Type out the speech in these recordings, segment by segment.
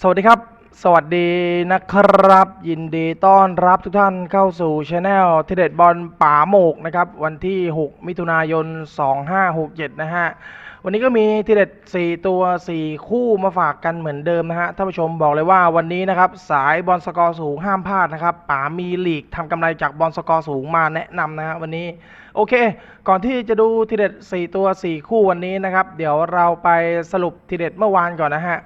สวัสดีครับ สวัสดีนะครับ ยินดีต้อนรับทุกท่านเข้าสู่ช anel เทเด็ดบอลป่าโมกนะครับ วันที่ 6 มิถุนายน 2567 นะฮะ วันนี้ก็มีทีเด็ด4 ตัว 4 คู่มาฝากกันเหมือนเดิมนะฮะท่านผู้ชมบอกเลยว่าวันนี้นะครับ สายบอลสกอร์สูงห้ามพลาดนะครับป๋ามีลีกทำกำไรจากบอลสกอร์สูงมาแนะนำนะฮะวันนี้โอเค ก่อนที่จะดูทีเด็ด 4 ตัว 4 คู่วันนี้นะครับ เดี๋ยวเราไปสรุปทีเด็ดเมื่อวานก่อนนะฮะ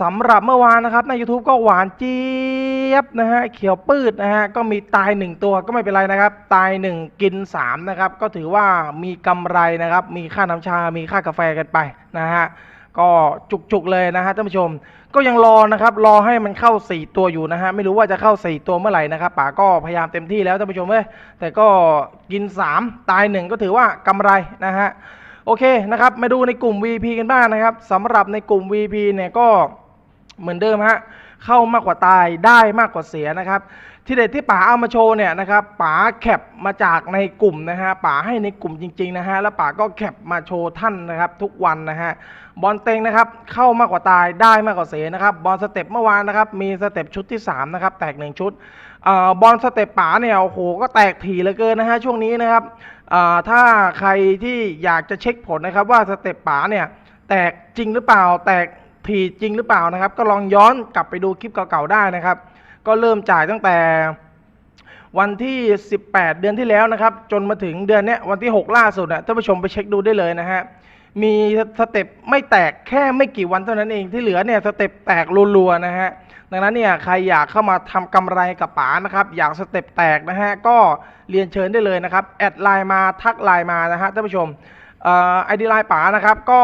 สำหรับเมื่อวานนะครับใน YouTube ก็หวานเจี๊ยบนะฮะเขียวปืดนะฮะก็มีตาย 1 ตัวก็ไม่เป็นไรนะครับ ตาย 1 กิน 3 นะครับ ก็ถือว่ามีกำไรนะครับ มีค่าน้ำชา มีค่ากาแฟกันไปนะฮะก็จุกๆเลยนะฮะท่านผู้ชม ก็ยังรอนะครับ รอให้มันเข้า 4 ตัวอยู่นะฮะไม่รู้ว่าจะเข้า 4 ตัวเมื่อไหร่นะครับป๋าก็พยายามเต็มที่แล้วท่านผู้ชมเอ้ยแต่ก็กิน 3 ตาย 1 ก็ถือว่ากำไรนะฮะ โอเคนะครับมาดูในกลุ่ม VP กันบ้างนะครับสำหรับในกลุ่ม VP เนี่ยก็เหมือนเดิมฮะเข้ามากกว่าตายได้มากกว่าเสียนะครับ ที่เด็ดที่ป๋าเอามาโชว์เนี่ยนะครับป๋าแคปมาจากในกลุ่มนะฮะป๋าให้ในกลุ่มจริงๆนะฮะแล้วป๋าก็แคปมาโชว์ท่านนะครับทุกวันนะฮะบอลเต็งนะครับเข้ามากกว่าตายได้มากกว่าเสียนะครับบอลสเต็ปเมื่อวานนะครับมีสเต็ปชุดที่สามนะครับแตกหนึ่งชุดอบอลสเต็ปป๋าเนี่ยโอ้โหก็แตกถี่เหลือเกินนะฮะช่วงนี้นะครับถ้าใครที่อยากจะเช็คผลนะครับว่าสเต็ปป๋าเนี่ยแตกจริงหรือเปล่า แตกถี่จริงหรือเปล่านะครับ ก็ลองย้อนกลับไปดูคลิปเก่าๆได้นะครับ ก็เริ่มจ่ายตั้งแต่วันที่ 18 เดือนที่แล้วนะครับ จนมาถึงเดือนเนี้ยวันที่ 6 ล่าสุดนะท่านผู้ชมไปเช็คดูได้เลยนะฮะมีสเต็ปไม่แตกแค่ไม่กี่วันเท่านั้นเองที่เหลือเนี่ยสเต็ปแตกรัวๆนะฮะดังนั้นเนี่ยใครอยากเข้ามาทำกำไรกับป๋านะครับ อยากสเต็ปแตกนะฮะก็เรียนเชิญได้เลยนะครับ แอดไลน์มาทักไลน์มานะฮะท่านผู้ชมไอดีไลน์ป๋านะครับ ก็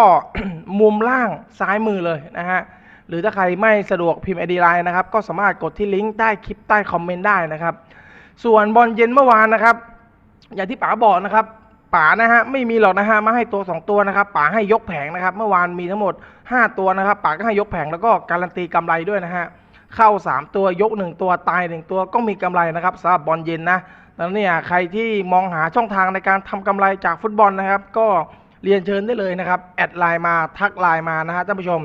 มุมล่างซ้ายมือเลยนะฮะ หรือถ้าใครไม่สะดวกพิมพ์ไอดีไลน์นะครับ ก็สามารถกดที่ลิงก์ใต้คลิปใต้คอมเมนต์ได้นะครับ ส่วนบอลเย็นเมื่อวานนะครับ อย่างที่ป๋าบอกนะครับป๋านะฮะไม่มีหรอกนะฮะมาให้ตัว 2 ตัวนะครับป๋าให้ยกแผงนะครับ เมื่อวานมีทั้งหมด 5 ตัวนะครับป๋าก็ให้ยกแผงแล้วก็การันตีกำไรด้วยนะฮะเข้า 3 ตัวยก 1 ตัวตาย 1 ตัวก็มีกำไรนะครับสำหรับบอลเย็นนะแล้วเนี่ยใครที่มองหาช่องทางในการทำกำไรจากฟุตบอลนะครับ ก็เรียนเชิญได้เลยนะครับ แอดไลน์มาทักไลน์มานะฮะท่านผู้ชม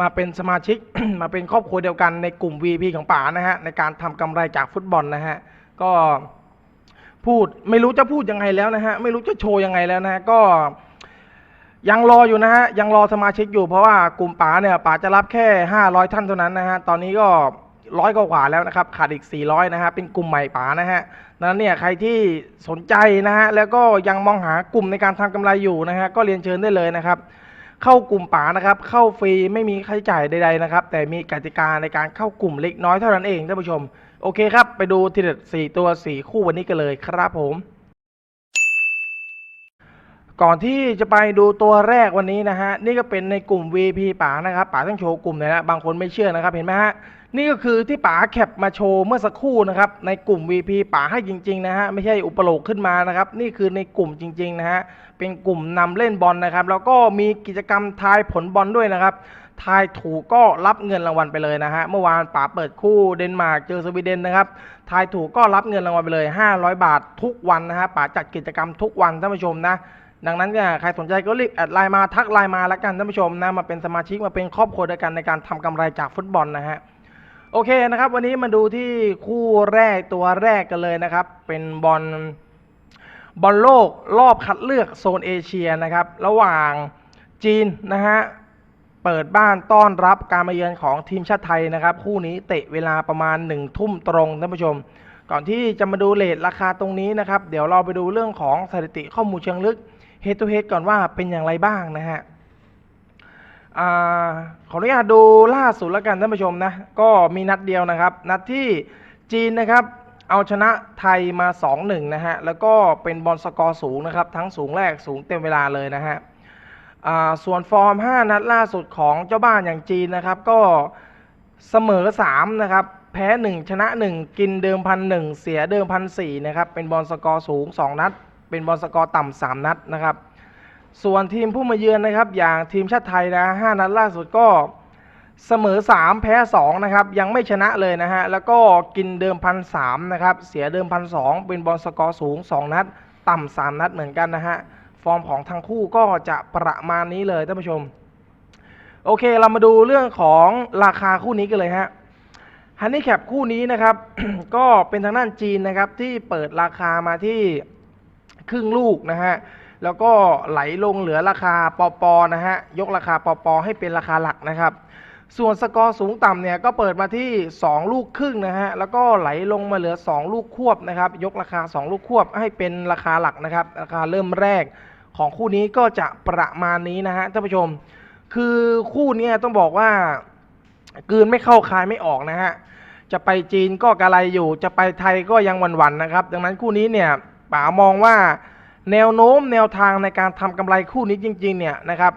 มาเป็นสมาชิก มาเป็นครอบครัวเดียวกันในกลุ่ม VP ของป๋านะฮะในการทำกำไรจากฟุตบอลนะฮะก็พูดไม่รู้จะพูดยังไงแล้วนะฮะไม่รู้จะโชว์ยังไงแล้วนะฮะก็ยังรออยู่นะฮะยังรอสมาชิกอยู่เพราะว่ากลุ่มป๋าเนี่ยป๋าจะรับแค่ 500 ท่านเท่านั้นนะฮะตอนนี้ก็ร้อยกว่าแล้วนะครับขาดอีก 400 นะฮะเป็นกลุ่มใหม่ป๋านะฮะนั้นเนี่ยใครที่สนใจนะฮะแล้วก็ยังมองหากลุ่มในการทำกำไรอยู่นะฮะก็เรียนเชิญได้เลยนะครับ เข้ากลุ่มป๋านะครับ เข้าฟรีไม่มีค่าใช้จ่ายใดๆนะครับ แต่มีกติกาในการเข้ากลุ่มเล็กน้อยเท่านั้นเองท่านผู้ชม โอเคครับ ไปดูทีเด็ดสี่ตัวสี่คู่วันนี้กันเลยครับผม ก่อนที่จะไปดูตัวแรกวันนี้นะฮะ นี่ก็เป็นในกลุ่ม VP ป๋านะครับป๋าต้องโชว์กลุ่มเลยนะ บางคนไม่เชื่อนะครับ เห็นไหมฮะ นี่ก็คือที่ป๋าแคปมาโชว์เมื่อสักครู่นะครับ ในกลุ่ม VP ป๋าให้จริง ๆ นะฮะ ไม่ใช่อุปโลกขึ้นมานะครับ นี่คือในกลุ่มจริง ๆ นะฮะ เป็นกลุ่มนำเล่นบอลนะครับ แล้วก็มีกิจกรรมทายผลบอลด้วยนะครับ ทายถูกก็รับเงินรางวัลไปเลยนะฮะ เมื่อวานป๋าเปิดคู่เดนมาร์กเจอสวีเดนนะครับ ทายถูกก็รับเงินรางวัลไปเลย 500 บาททุกวันนะฮะป๋าจัดกิจกรรมทุกวันท่านผู้ชมนะดังนั้นเนี่ยใครสนใจก็รีบแอดไลน์มาทักไลน์มาแล้วกันท่านผู้ชมนะมาเป็นสมาชิกมาเป็นครอบครัวเดียกันในการทำกำไรจากฟุตบอลนะฮะโอเคนะครับ วันนี้มาดูที่คู่แรกตัวแรกกันเลยนะครับ เป็นบอล บอลโลกรอบคัดเลือกโซนเอเชียนะครับ ระหว่างจีนนะฮะเปิดบ้านต้อนรับการมาเยือนของทีมชาติไทยนะครับ คู่นี้เตะเวลาประมาณ1นึ่ทุ่มตรงท่านผู้ชม ก่อนที่จะมาดูเลทราคาตรงนี้นะครับ เดี๋ยวเราไปดูเรื่องของสถิติข้อมูลเชิงลึก Head to Head ก่อนว่าเป็นอย่างไรบ้างนะฮะอขออนุญาตดูล่าสุดแล้วกันท่านผู้ชมนะ ก็มีนัดเดียวนะครับ นัดที่จีนนะครับ เอาชนะไทยมา 2-1 นะฮะ แล้วก็เป็นบอลสกอร์สูงนะครับ ทั้งสูงแรกสูงเต็มเวลาเลยนะฮะส่วนฟอร์ม 5 นัดล่าสุดของเจ้าบ้านอย่างจีนนะครับ ก็เสมอ 3 นะครับ แพ้ 1 ชนะ 1 กินเดิมพันหนึ่งเสียเดิมพันสี่นะครับ เป็นบอลสกอร์สูง 2 นัด เป็นบอลสกอร์ต่ำสามนัดนะครับ ส่วนทีมผู้มาเยือนนะครับ อย่างทีมชาติไทยนะห้านัดล่าสุดก็ เสมอ 3 แพ้ 2 นะครับ ยังไม่ชนะเลยนะฮะ แล้วก็กินเดิมพันสามนะครับ เสียเดิมพันสองเป็นบอลสกอร์สูง 2 นัด ต่ำสามนัดเหมือนกันนะฮะ ฟอร์มของทั้งคู่ก็จะประมาณนี้เลยท่านผู้ชม โอเคเรามาดูเรื่องของราคาคู่นี้กันเลยฮะฮันนี่แคปคู่นี้นะครับ ก็เป็นทางด้านจีนนะครับที่เปิดราคามาที่ครึ่งลูกนะฮะแล้วก็ไหลลงเหลือราคาปอปอนะฮะยกราคาปอปอให้เป็นราคาหลักนะครับ ส่วนสกอร์สูงต่ำเนี่ยก็เปิดมาที่ 2 ลูกครึ่งนะฮะ แล้วก็ไหลลงมาเหลือ 2 ลูกควบนะครับ ยกราคา 2 ลูกควบให้เป็นราคาหลักนะครับ ราคาเริ่มแรกของคู่นี้ก็จะประมาณนี้นะฮะท่านผู้ชม คือคู่นี้ต้องบอกว่า กืนไม่เข้าคายไม่ออกนะฮะ จะไปจีนก็กระไรอยู่ จะไปไทยก็ยังหวั่นๆนะครับ ดังนั้นคู่นี้เนี่ยป๋ามองว่าแนวโน้มแนวทางในการทำกำไรคู่นี้จริง ๆ เนี่ยนะครับ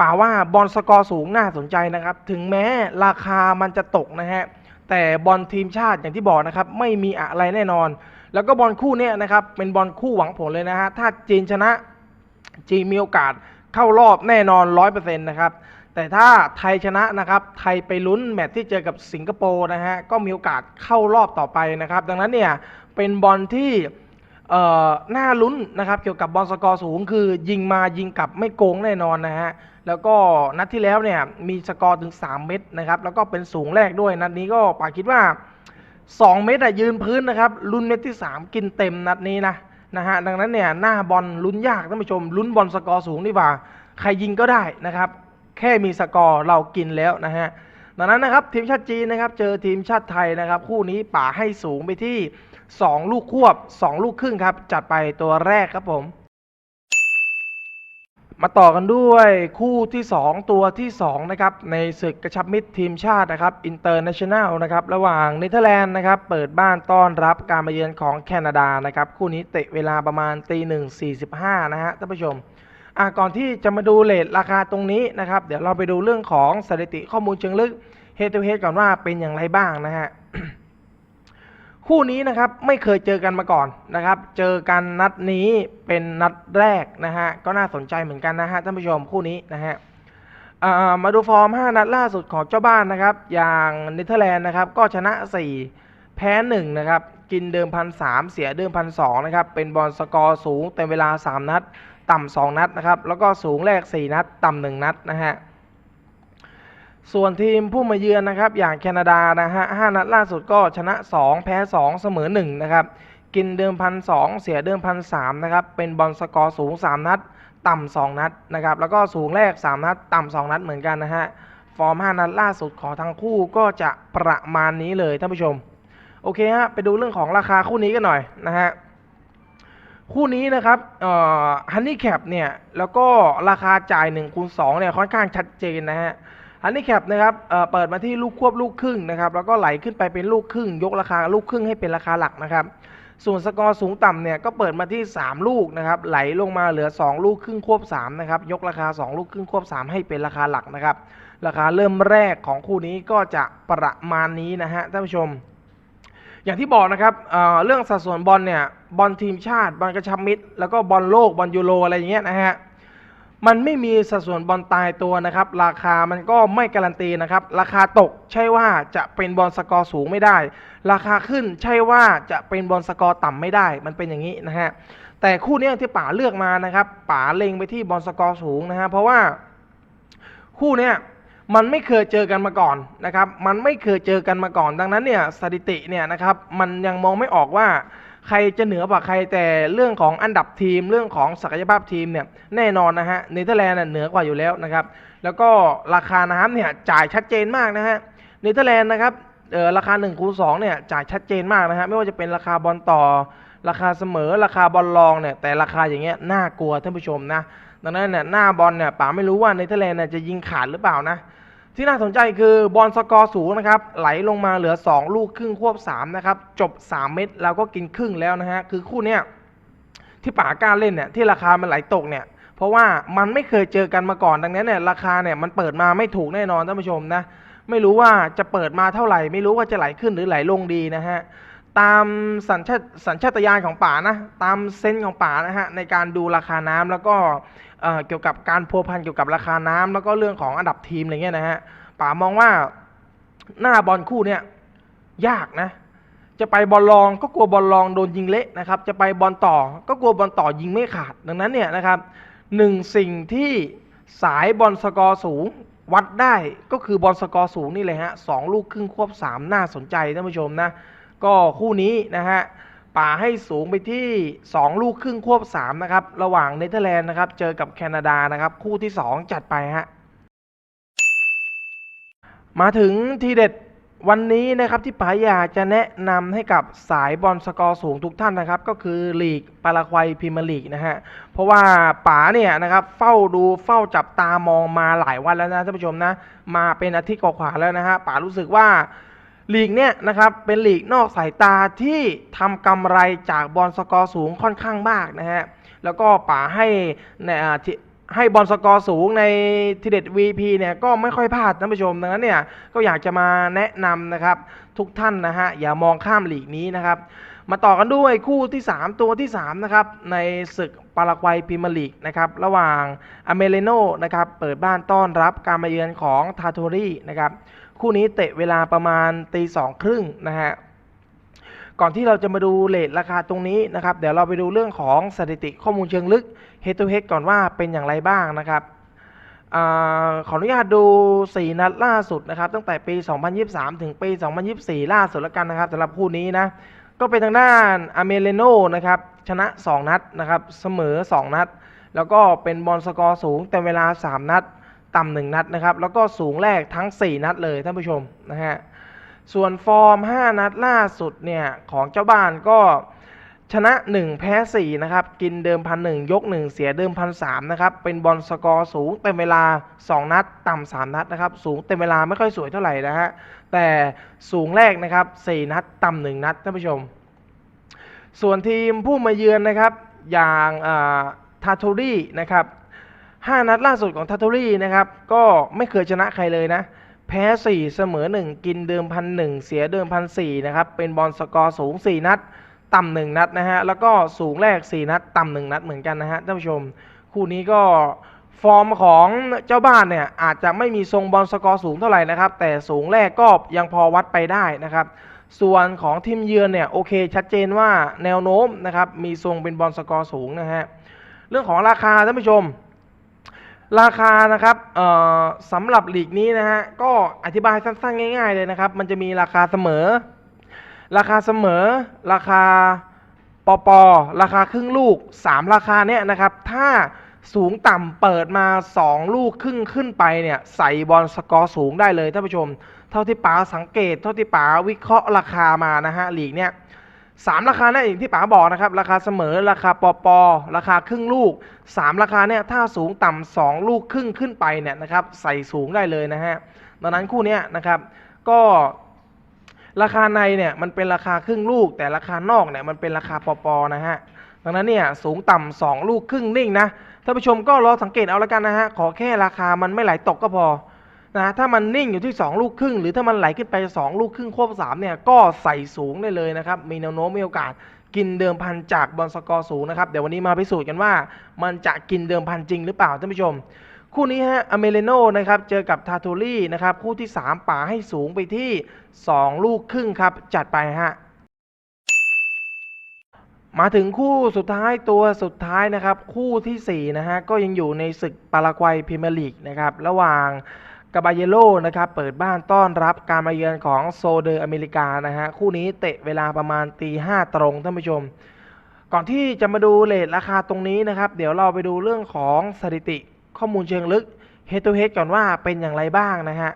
ป๋าว่าบอลสกอร์สูงน่าสนใจนะครับ ถึงแม้ราคามันจะตกนะฮะ แต่บอลทีมชาติอย่างที่บอกนะครับ ไม่มีอะไรแน่นอน แล้วก็บอลคู่เนี้ยนะครับ เป็นบอลคู่หวังผลเลยนะฮะ ถ้าจีนชนะ จีนมีโอกาสเข้ารอบแน่นอน 100%นะครับ แต่ถ้าไทยชนะนะครับ ไทยไปลุ้นแมตช์ที่เจอกับสิงคโปร์นะฮะ ก็มีโอกาสเข้ารอบต่อไปนะครับ ดังนั้นเนี่ยเป็นบอลที่เอ่อน่าลุ้นนะครับ เกี่ยวกับบอลสกอร์สูง คือยิงมายิงกลับไม่โกงแน่นอนนะฮะ แล้วก็นัดที่แล้วเนี่ยมีสกอร์ถึง 3 เม็ดนะครับแล้วก็เป็นสูงแรกด้วย นัดนี้ก็ป่าคิดว่า 2 เม็ดอะยืนพื้นนะครับลุ้นเม็ดที่ 3 กินเต็มนัดนี้นะนะฮะดังนั้นเนี่ยหน้าบอลลุ้นยากท่านผู้ชมลุ้นบอลสกอร์สูงดีกว่า ใครยิงก็ได้นะครับแค่มีสกอร์เรากินแล้วนะฮะดังนั้นนะครับทีมชาติจีนนะครับเจอทีมชาติไทยนะครับคู่นี้ป่าให้สูงไปที่ 2 ลูกควบ 2 ลูกครึ่งครับจัดไปตัวแรกครับผม มาต่อกันด้วยคู่ที่ 2 ตัวที่2นะครับในศึกกระชับมิตรทีมชาตินะครับอินเตอร์เนชั่นแนลนะครับระหว่างเนเธอร์แลนด์นะครับเปิดบ้านต้อนรับการมาเยือนของแคนาดานะครับคู่นี้เตะเวลาประมาณตีหนึ่งสี่สิบห้านะฮะท่านผู้ชมอะก่อนที่จะมาดูเลทราคาตรงนี้นะครับเดี๋ยวเราไปดูเรื่องของสถิติข้อมูลเชิงลึก Head to Head ก่อนว่าเป็นอย่างไรบ้างนะฮะ คู่นี้นะครับไม่เคยเจอกันมาก่อนนะครับ เจอกันนัดนี้เป็นนัดแรกนะฮะก็น่าสนใจเหมือนกันนะฮะท่านผู้ชมคู่นี้นะฮะมาดูฟอร์ม 5 นัดล่าสุดของเจ้าบ้านนะครับ อย่างเนเธอร์แลนด์นะครับก็ชนะ 4 แพ้ 1 นะครับ กินเดิมพันสเสียเดิมพันสนะครับ เป็นบอลสกอร์สูงเต็มเวลา 3 นัด ต่ำ2นัดนะครับ แล้วก็สูงแรก 4 นัด ต่ำ1นัดนะฮะ ส่วนทีมผู้มาเยือนนะครับ อย่างแคนาดานะฮะ5นัดล่าสุดก็ชนะ 2 แพ้ 2 เสมอ1นะครับ กินเดิมพันสเสียเดิมพันสนะครับ เป็นบอลสกอร์สูง 3 นัด ต่ำ2นัดนะครับ แล้วก็สูงแรก 3 นัด ต่ำ2นัดเหมือนกันนะฮะ ฟอร์ม 5 นัดล่าสุดของทั้งคู่ก็จะประมาณนี้เลยท่านผู้ชม โอเคฮะ ไปดูเรื่องของราคาคู่นี้กันหน่อยนะฮะ คู่นี้นะครับฮันนี่แคปเนี่ย แล้วก็ราคาจ่าย1คูณ2เนี่ยค่อนข้างชัดเจนนะฮะ ฮันนี่แคปนะครับเปิดมาที่ลูกควบลูกครึ่งนะครับ แล้วก็ไหลขึ้นไปเป็นลูกครึ่ง ยกราคาลูกครึ่งให้เป็นราคาหลักนะครับ ส่วนสกอร์สูงต่ำเนี่ยก็เปิดมาที่ 3 ลูกนะครับ ไหลลงมาเหลือ 2 ลูกครึ่งควบ3นะครับ ยกราคา 2 ลูกครึ่งควบ 3 ให้เป็นราคาหลักนะครับ ราคาเริ่มแรกของคู่นี้ก็จะประมาณนี้นะฮะท่านผู้ชม อย่างที่บอกนะครับเเรื่องสัดส่วนบอลเนี่ย บอลทีมชาติ บอลกระชับมิตร แล้วก็บอลโลก บอลยูโรอะไรอย่างเงี้ยนะฮะ มันไม่มีสัดส่วนบอลตายตัวนะครับ ราคามันก็ไม่การันตีนะครับ ราคาตกใช่ว่าจะเป็นบอลสกอร์สูงไม่ได้ ราคาขึ้นใช่ว่าจะเป็นบอลสกอร์ต่ำไม่ได้ มันเป็นอย่างนี้นะฮะแต่คู่นี้ที่ป๋าเลือกมานะครับป๋าเล็งไปที่บอลสกอร์สูงนะฮะเพราะว่าคู่เนี้ยมันไม่เคยเจอกันมาก่อนนะครับ มันไม่เคยเจอกันมาก่อน ดังนั้นเนี่ยสถิติเนี่ยนะครับ มันยังมองไม่ออกว่า ใครจะเหนือกว่าใครแต่เรื่องของอันดับทีม เรื่องของศักยภาพทีมเนี่ยแน่นอนนะฮะเนเธอร์แลนด์เหนือกว่าอยู่แล้วนะครับ แล้วก็ราคาน้ำเนี่ยจ่ายชัดเจนมากนะฮะเนเธอร์แลนด์นะครับราคา1คูณ2เนี่ยจ่ายชัดเจนมากนะฮะไม่ว่าจะเป็นราคาบอลต่อ ราคาเสมอราคาบอลรองเนี่ยแต่ราคาอย่างเงี้ยน่ากลัวท่านผู้ชมนะดังนั้นเนี่ยหน้าบอลเนี่ยป๋าไม่รู้ว่าเนเธอร์แลนด์จะยิงขาดหรือเปล่านะ ที่น่าสนใจคือบอลสกอร์สูงนะครับ ไหลลงมาเหลือ 2 ลูกครึ่งควบ3นะครับ จบ 3 เม็ดแล้วก็กินครึ่งแล้วนะฮะ คือคู่เนี้ยที่ป๋ากล้าเล่นเนี่ยที่ราคามันไหลตกเนี่ย เพราะว่ามันไม่เคยเจอกันมาก่อนดังนั้นเนี่ยราคาเนี่ยมันเปิดมาไม่ถูกแน่นอนท่านผู้ชมนะ ไม่รู้ว่าจะเปิดมาเท่าไหร่ ไม่รู้ว่าจะไหลขึ้นหรือไหลลงดีนะฮะ ตามสัญชาตสัญชาตญาณของป่านะตามเซนส์ของป่านะฮะในการดูราคาน้ำแล้วก็เเกี่ยวกับการพัวพันเกี่ยวกับราคาน้ำแล้วก็เรื่องของอันดับทีมอะไรเงี้ยนะฮะป๋ามองว่าหน้าบอลคู่เนี่ยยากนะ จะไปบอลรองก็กลัวบอลรองโดนยิงเละนะครับ จะไปบอลต่อก็กลัวบอลต่อยิงไม่ขาด ดังนั้นเนี่ยนะครับหนึ่งสิ่งที่สายบอลสกอร์สูงวัดได้ก็คือบอลสกอร์สูงนี่เลยฮะสองลูกครึ่งควบสามน่าสนใจท่านผู้ชมนะ ก็คู่นี้นะฮะป่าให้สูงไปที่ 2 ลูกครึ่งควบ3นะครับระหว่างเนเธอร์แลนด์นะครับเจอกับแคนาดานะครับคู่ที่ 2 จัดไปฮะมาถึงทีเด็ดวันนี้นะครับที่ป๋าอยากจะแนะนำให้กับสายบอลสกอร์สูงทุกท่านนะครับ ก็คือลีกปารากวัยพรีเมียร์ลีกนะฮะเพราะว่าป๋าเนี่ยนะครับเฝ้าดูเฝ้าจับตามองมาหลายวันแล้วนะท่านผู้ชมนะมาเป็นอาทิตย์กว่าๆแล้วนะฮะป๋ารู้สึกว่า ลีกเนี่ยนะครับเป็นลีกนอกสายตาที่ทำกำไรจากบอลสกอร์สูงค่อนข้างมากนะฮะแล้วก็ป๋าให้ในอ่าที่ให้บอลสกอร์สูงในทีเด็ด VP เนี่ยก็ไม่ค่อยพลาดท่านผู้ชมดังนั้นเนี่ยก็อยากจะมาแนะนำนะครับทุกท่านนะฮะอย่ามองข้ามลีกนี้นะครับมาต่อกันด้วยคู่ที่ 3 ตัวที่ 3 นะครับ ในศึกปารากวัยพรีเมียร์ลีกนะครับ ระหว่างอเมเรโนนะครับ เปิดบ้านต้อนรับการมาเยือนของทาโทรีนะครับ คู่นี้เตะเวลาประมาณตีสองครึ่งนะฮะก่อนที่เราจะมาดูเลทราคาตรงนี้นะครับ เดี๋ยวเราไปดูเรื่องของสถิติข้อมูลเชิงลึก Head to Head ก่อนว่าเป็นอย่างไรบ้างนะครับอขออนุญาตดู 4 นัดล่าสุดนะครับ ตั้งแต่ปี 2023 ถึงปี 2024 ล่าสุดแล้วกันนะครับสำหรับคู่นี้นะ ก็เป็นทางด้านอเมเรโนนะครับ ชนะ 2 นัดนะครับ เสมอ 2 นัด แล้วก็เป็นบอลสกอร์สูงแต่เวลา 3 นัด ต่ำ1นัดนะครับ แล้วก็สูงแรกทั้ง 4 นัดเลยท่านผู้ชมนะฮะส่วนฟอร์ม 5 นัดล่าสุดเนี่ยของเจ้าบ้านก็ชนะ 1 แพ้ 4 นะครับ กินเดิมพันหยก 1 เสียเดิมพันสนะครับ เป็นบอลสกอร์สูงเต็มเวลา 2 นัด ต่ำ3นัดนะครับ สูงเต็มเวลาไม่ค่อยสวยเท่าไหร่นะฮะ แต่สูงแรกนะครับ 4 นัด ต่ำ1นัดท่านผู้ชม ส่วนทีมผู้มาเยือนนะครับ อย่างทาโทรี่นะครับ 5 นัดล่าสุดของทาโทรีนะครับ ก็ไม่เคยชนะใครเลยนะ แพ้ 4 เสมอ 1 กินเดิมพันหเสียเดิมพันสนะครับ เป็นบอลสกอร์สูง 4 นัด ต่ำ1นัดนะฮะ แล้วก็สูงแรก 4 นัด ต่ำ1นัดเหมือนกันนะฮะท่านผู้ชม คู่นี้ก็ฟอร์มของเจ้าบ้านเนี่ยอาจจะไม่มีทรงบอลสกอร์สูงเท่าไหร่นะครับ แต่สูงแรกก็ยังพอวัดไปได้นะครับ ส่วนของทีมเยือนเนี่ยโอเคชัดเจนว่าแนวโน้มนะครับมีทรงเป็นบอลสกอร์สูงนะฮะเรื่องของราคาท่านผู้ชม ราคานะครับสำหรับหลีกนี้นะฮะก็อธิบายสั้นๆ ง่าย ๆ เลยนะครับ มันจะมีราคาเสมอ ราคาเสมอ ราคาปอปอราคาครึ่งลูก 3 ราคาเนี้ยนะครับ ถ้าสูงต่ำเปิดมา 2 ลูกครึ่งขึ้นไปเนี่ยใส่บอลสกอร์สูงได้เลยท่านผู้ชม เท่าที่ป๋าสังเกต เท่าที่ป๋าวิเคราะห์ราคามานะฮะหลีกเนี้ย สามราคาเนี่ยอย่างที่ป๋าบอกนะครับ ราคาเสมอราคาปอปอราคาครึ่งลูกสามราคาเนี่ยถ้าสูงต่ำสองลูกครึ่งขึ้นไปเนี่ยนะครับใส่สูงได้เลยนะฮะดังนั้นคู่นี้นะครับก็ราคาในเนี่ยมันเป็นราคาครึ่งลูก แต่ราคานอกเนี่ยมันเป็นราคาปอปอนะฮะดังนั้นเนี่ยสูงต่ำสองลูกครึ่งนิ่งนะท่านผู้ชมก็รอสังเกตเอาละกันนะฮะขอแค่ราคามันไม่ไหลตกก็พอ นะถ้ามันนิ่งอยู่ที่ 2 ลูกครึ่ง หรือถ้ามันไหลขึ้นไป 2 ลูกครึ่งควบ3เนี่ยก็ใส่สูงได้เลยนะครับ มีแนวโน้มมีโอกาสกินเดิมพันจากบอลสกอร์สูงนะครับเดี๋ยววันนี้มาพิสูจน์กันว่า มันจะกินเดิมพันจริงหรือเปล่าท่านผู้ชม คู่นี้ฮะอเมเรโนนะครับเจอกับทาโทลี่นะครับคู่ที่ 3 ป่าให้สูงไปที่ 2 ลูกครึ่งครับจัดไปฮะมาถึงคู่สุดท้ายตัวสุดท้ายนะครับ คู่ทีสี่4นะฮะก็ยังอยู่ในศึกปารากวัยพรีเมียร์ลีกนะครับระหว่าง กาบาเยโลนะครับเปิดบ้านต้อนรับการมาเยือนของโซเดอร์อเมริกานะฮะคู่นี้เตะเวลาประมาณตีห้าตรงท่านผู้ชม ก่อนที่จะมาดูเลทราคาตรงนี้นะครับเดี๋ยวเราไปดูเรื่องของสถิติข้อมูลเชิงลึก Head to Head ก่อนว่าเป็นอย่างไรบ้างนะฮะ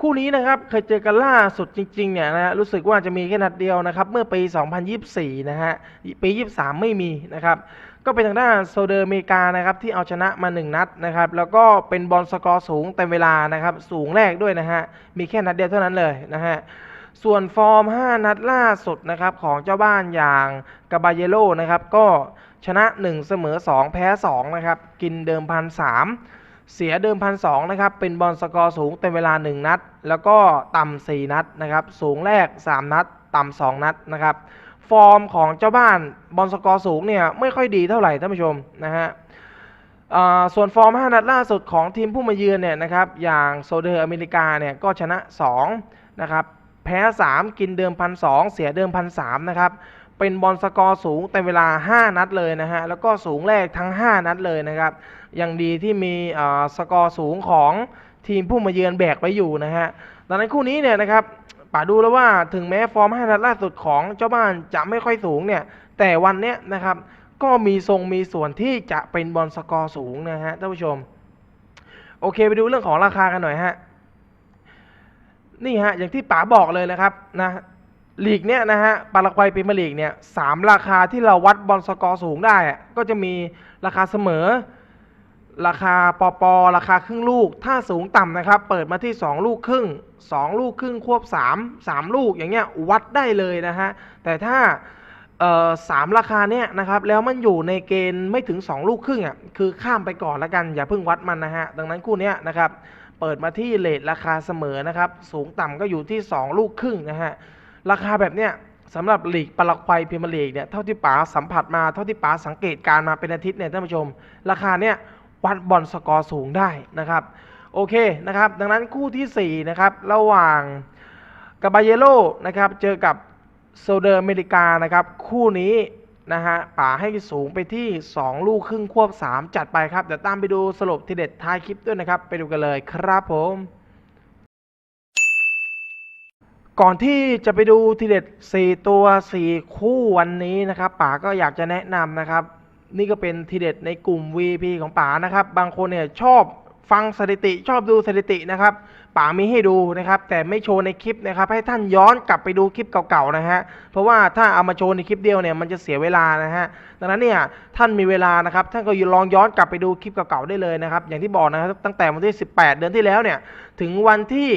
คู่นี้นะครับเคยเจอกันล่าสุดจริงๆเนี่ยนะฮะรู้สึกว่าจะมีแค่นัดเดียวนะครับเมื่อปี 2024 นะฮะปี 23 ไม่มีนะครับก็เป็นทางด้านโซเดอร์เมริกานะครับที่เอาชนะมา 1 นัดนะครับแล้วก็เป็นบอลสกอร์สูงเต็มเวลานะครับสูงแรกด้วยนะฮะมีแค่นัดเดียวเท่านั้นเลยนะฮะส่วนฟอร์ม 5 นัดล่าสุดนะครับของเจ้าบ้านอย่างกาบาเยโลนะครับก็ชนะ 1 เสมอ 2 แพ้ 2 นะครับ กินเดิมพันส เสียเดิมพันสนะครับ เป็นบอลสกอร์สูงเต็มเวลา 1 นัด แล้วก็ต่ำ4นัดนะครับ สูงแรก 3 นัด ต่ำ2นัดนะครับ ฟอร์มของเจ้าบ้านบอลสกอร์สูงเนี่ยไม่ค่อยดีเท่าไหร่ท่านผู้ชมนะฮะส่วนฟอร์ม 5 นัดล่าสุดของทีมผู้มาเยือนเนี่ยนะครับ อย่างโซเดอร์อเมริกาเนี่ยก็ชนะ2นะครับ แพ้ 3 กินเดิมพันสเสียเดิมพันสนะครับ เป็นบอลสกอร์สูงแต่เวลา 5 นัดเลยนะฮะ แล้วก็สูงแรกทั้ง 5 นัดเลยนะครับ ยังดีที่มีสกอร์สูงของทีมผู้มาเยือนแบกไว้อยู่นะฮะ ดังนั้นคู่นี้เนี่ยนะครับป๋าดูแล้วว่าถึงแม้ฟอร์ม 5 นัดล่าสุดของเจ้าบ้านจะไม่ค่อยสูงเนี่ย แต่วันเนี้ยนะครับก็มีทรงมีส่วนที่จะเป็นบอลสกอร์สูงนะฮะท่านผู้ชม โอเคไปดูเรื่องของราคากันหน่อยฮะ นี่ฮะอย่างที่ป๋าบอกเลยนะครับนะ ลีกเนี้ยนะฮะปารากวัยพรีเมียร์ลีกเนี่ยสามราคาที่เราวัดบอลสกอร์สูงได้ก็จะมีราคาเสมอ ราคาปอปอราคาครึ่งลูก ถ้าสูงต่ำนะครับ เปิดมาที่ 2 ลูกครึ่ง 2 ลูกครึ่งควบ 3 3 ลูกอย่างเงี้ยวัดได้เลยนะฮะแต่ถ้าเอ่อสามราคาเนี้ยนะครับแล้วมันอยู่ในเกณฑ์ไม่ถึง 2 ลูกครึ่งอะคือข้ามไปก่อนแล้วกันอย่าเพิ่งวัดมันนะฮะดังนั้นคู่เนี้ยนะครับเปิดมาที่เลทราคาเสมอนะครับสูงต่ำก็อยู่ที่ 2 ลูกครึ่งนะฮะ ราคาแบบเนี้ยสำหรับลีกปารากวัยพรีเมียร์ลีกเนี่ยเท่าที่ป๋าสัมผัสมาเท่าที่ป๋าสังเกตการมาเป็นอาทิตย์เนี่ยท่านผู้ชม ราคาเนี้ยวัดบอลสกอร์สูงได้นะครับโอเคนะครับดังนั้นคู่ทีสี่4นะครับระหว่างกาบาเยโลนะครับเจอกับโซเดอร์อเมริกานะครับคู่นี้นะฮะป๋าให้สูงไปที่ 2 ลูกครึ่งควบ 3 จัดไปครับ เดี๋ยวตามไปดูสรุปทีเด็ดท้ายคลิปด้วยนะครับ ไปดูกันเลยครับผม ก่อนที่จะไปดูทีเด็ด 4 ตัว 4 คู่วันนี้นะครับป๋าก็อยากจะแนะนำนะครับ นี่ก็เป็นทีเด็ดในกลุ่ม VP ของป๋านะครับ บางคนเนี่ยชอบฟังสถิติชอบดูสถิตินะครับป๋ามีให้ดูนะครับ แต่ไม่โชว์ในคลิปนะครับ ให้ท่านย้อนกลับไปดูคลิปเก่าๆนะฮะเพราะว่าถ้าเอามาโชว์ในคลิปเดียวเนี่ยมันจะเสียเวลานะฮะดังนั้นเนี่ยท่านมีเวลานะครับ ท่านก็ลองย้อนกลับไปดูคลิปเก่าๆได้เลยนะครับ อย่างที่บอกนะครับตั้งแต่วันที่ 18 เดือนที่แล้วเนี่ยถึงวันที่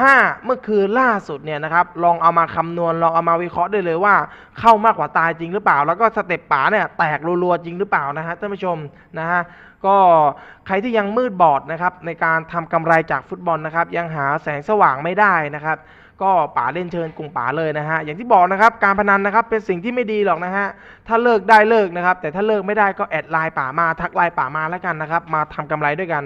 ห้าเมื่อคืนล่าสุดเนี่ยนะครับลองเอามาคำนวณลองเอามาวิเคราะห์ได้เลยว่า เข้ามากกว่าตายจริงหรือเปล่า แล้วก็สเต็ปป๋าเนี่ยแตกรัวๆจริงหรือเปล่านะฮะท่านผู้ชมนะฮะก็ใครที่ยังมืดบอดนะครับในการทำกำไรจากฟุตบอลนะครับยังหาแสงสว่างไม่ได้นะครับ ก็ป๋าเล่นเชิญกลุ่มป๋าเลยนะฮะอย่างที่บอกนะครับการพนันนะครับเป็นสิ่งที่ไม่ดีหรอกนะฮะถ้าเลิกได้เลิกนะครับแต่ถ้าเลิกไม่ได้ก็แอดไลน์ป๋ามาทักไลน์ป๋ามาแล้วกันนะครับมาทำกำไรด้วยกัน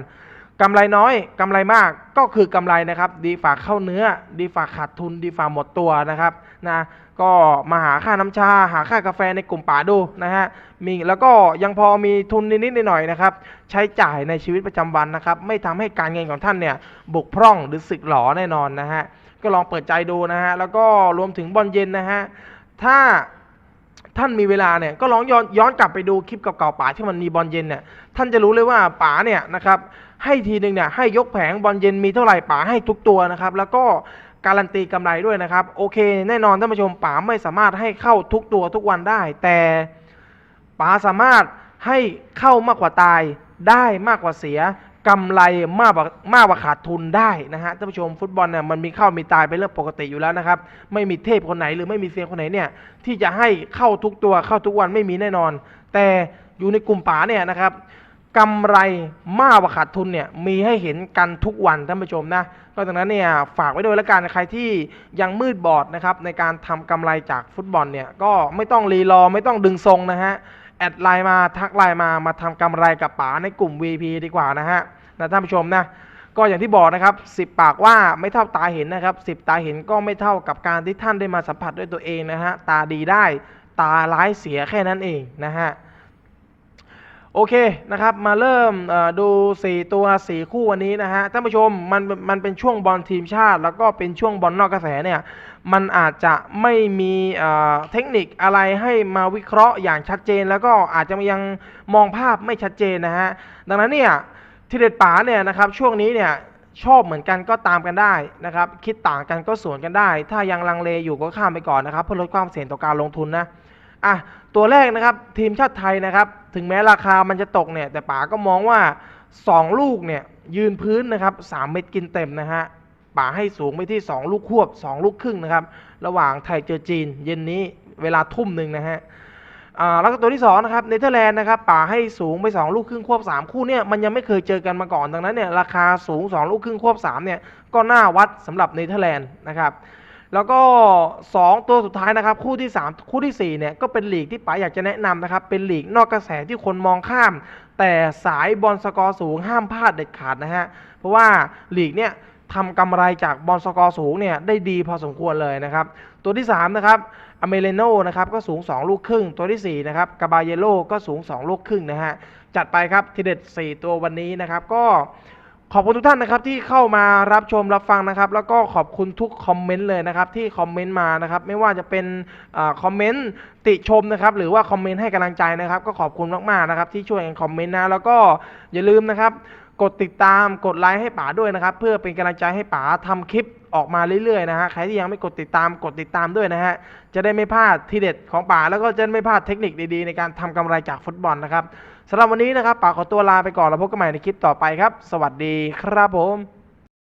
กำไรน้อยกำไรมากก็คือกำไรนะครับ ดีฝากเข้าเนื้อ ดีฝากขาดทุน ดีฝากหมดตัวนะครับนะก็มาหาค่าน้ำชา หาค่ากาแฟในกลุ่มป๋าดูนะฮะมีแล้วก็ยังพอมีทุนนิดๆหน่อยๆนะครับ ใช้จ่ายในชีวิตประจำวันนะครับ ไม่ทำให้การเงินของท่านเนี่ยบกพร่องหรือสึกหรอแน่นอนนะฮะก็ลองเปิดใจดูนะฮะแล้วก็รวมถึงบอลเย็นนะฮะถ้าท่านมีเวลาเนี่ยก็ลองย้อนย้อนกลับไปดูคลิปเก่าๆป๋าที่มันมีบอลเย็นเนี่ยท่านจะรู้เลยว่าป๋าเนี่ยนะครับ ให้ทีหนึ่งเนี่ยให้ยกแผงบอลเย็นมีเท่าไหร่ป๋าให้ทุกตัวนะครับแล้วก็การันตีกำไรด้วยนะครับโอเค แน่นอนท่านผู้ชมป๋าไม่สามารถให้เข้าทุกตัวทุกวันได้ แต่ป๋าสามารถให้เข้ามากกว่าตายได้มากกว่าเสียกำไรมากกว่ามากกว่าขาดทุนได้นะฮะท่านผู้ชมฟุตบอลเนี่ยมันมีเข้ามีตายเป็นเรื่องปกติอยู่แล้วนะครับไม่มีเทพคนไหนหรือไม่มีเซียนคนไหนเนี่ยที่จะให้เข้าทุกตัวเข้าทุกวันไม่มีแน่นอน แต่อยู่ในกลุ่มป๋าเนี่ยนะครับ กำไรมากกว่าขาดทุนเนี่ยมีให้เห็นกันทุกวันท่านผู้ชมนะก็ดังนั้นเนี่ยฝากไว้ด้วยแล้วกันใครที่ยังมืดบอดนะครับในการทำกำไรจากฟุตบอลเนี่ยก็ไม่ต้องรีรอไม่ต้องดึงทรงนะฮะแอดไลน์มาทักไลน์มามาทำกำไรกับป๋าในกลุ่ม VP ดีกว่านะฮะนะท่านผู้ชมนะก็อย่างที่บอกนะครับสิบปากว่าไม่เท่าตาเห็นนะครับสิบตาเห็นก็ไม่เท่ากับการที่ท่านได้มาสัมผัสด้วยตัวเองนะฮะตาดีได้ตาร้ายเสียแค่นั้นเองนะฮะ โอเคนะครับมาเริ่มดู 4 ตัว 4 คู่วันนี้นะฮะท่านผู้ชมมันมันเป็นช่วงบอลทีมชาติ แล้วก็เป็นช่วงบอลนอกกระแสเนี่ยมันอาจจะไม่มีเอ่อเทคนิคอะไรให้มาวิเคราะห์อย่างชัดเจน แล้วก็อาจจะยังมองภาพไม่ชัดเจนนะฮะดังนั้นเนี่ยทีเด็ดป๋าเนี่ยนะครับช่วงนี้เนี่ยชอบเหมือนกันก็ตามกันได้นะครับคิดต่างกันก็สวนกันได้ ถ้ายังลังเลอยู่ก็ข้ามไปก่อนนะครับเพื่อลดความเสี่ยงต่อการลงทุนนะ อะตัวแรกนะครับทีมชาติไทยนะครับ ถึงแม้ราคามันจะตกเนี่ย แต่ป๋าก็มองว่า 2 ลูกเนี่ยยืนพื้นนะครับ3เม็ดกินเต็มนะฮะป๋าให้สูงไปที่ 2 ลูกควบ 2 ลูกครึ่งนะครับ ระหว่างไทยเจอจีน เย็นนี้เวลาทุ่มหนึ่งนะฮะแล้วก็ตัวที่2นะครับเนเธอร์แลนด์นะครับป่าให้สูงไป 2 ลูกครึ่งควบ 3 คู่เนี่ยมันยังไม่เคยเจอกันมาก่อนดังนั้นเนี่ยราคาสูง 2 ลูกครึ่งควบ3เนี่ยก็น่าวัดสำหรับเนเธอร์แลนด์นะครับ แล้วก็ 2 ตัวสุดท้ายนะครับ คู่ที่ 3 คู่ที่ 4 เนี่ย ก็เป็นลีกที่ป๋าอยากจะแนะนำนะครับ เป็นลีกนอกกระแสที่คนมองข้าม แต่สายบอลสกอร์สูงห้ามพลาดเด็ดขาดนะฮะ เพราะว่าลีกเนี่ยทำกำไรจากบอลสกอร์สูงเนี่ยได้ดีพอสมควรเลยนะครับ ตัวที่ 3 นะครับอเมเรโนนะครับก็สูง 2 ลูกครึ่ง ตัวทีสี่ 4 นะครับกาบาเยโลก็สูง 2 ลูกครึ่งนะฮะ จัดไปครับทีเด็ด 4 ตัววันนี้นะครับก็ ขอบคุณทุกท่านนะครับที่เข้ามารับชมรับฟังนะครับ แล้วก็ขอบคุณทุกคอมเมนต์เลยนะครับที่คอมเมนต์มานะครับ ไม่ว่าจะเป็นอคอมเมนต์ติชมนะครับ หรือว่าคอมเมนต์ให้กำลังใจนะครับ ก็ขอบคุณมากๆนะครับ ที่ช่วยกันคอมเมนต์นะแล้วก็อย่าลืมนะครับ กดติดตามกดไลค์ให้ป๋าด้วยนะครับ เพื่อเป็นกำลังใจให้ป๋าทำคลิปออกมาเรื่อยๆนะฮะใครที่ยังไม่กดติดตามกดติดตามด้วยนะฮะจะได้ไม่พลาดทีเด็ดของป๋าแล้วก็จะไม่พลาดเทคนิคดีๆ ในการทำกำไรจากฟุตบอลนะครับ สำหรับวันนี้นะครับป๋าขอตัวลาไปก่อนแล้วพบกันใหม่ในคลิปต่อไปครับ สวัสดีครับผม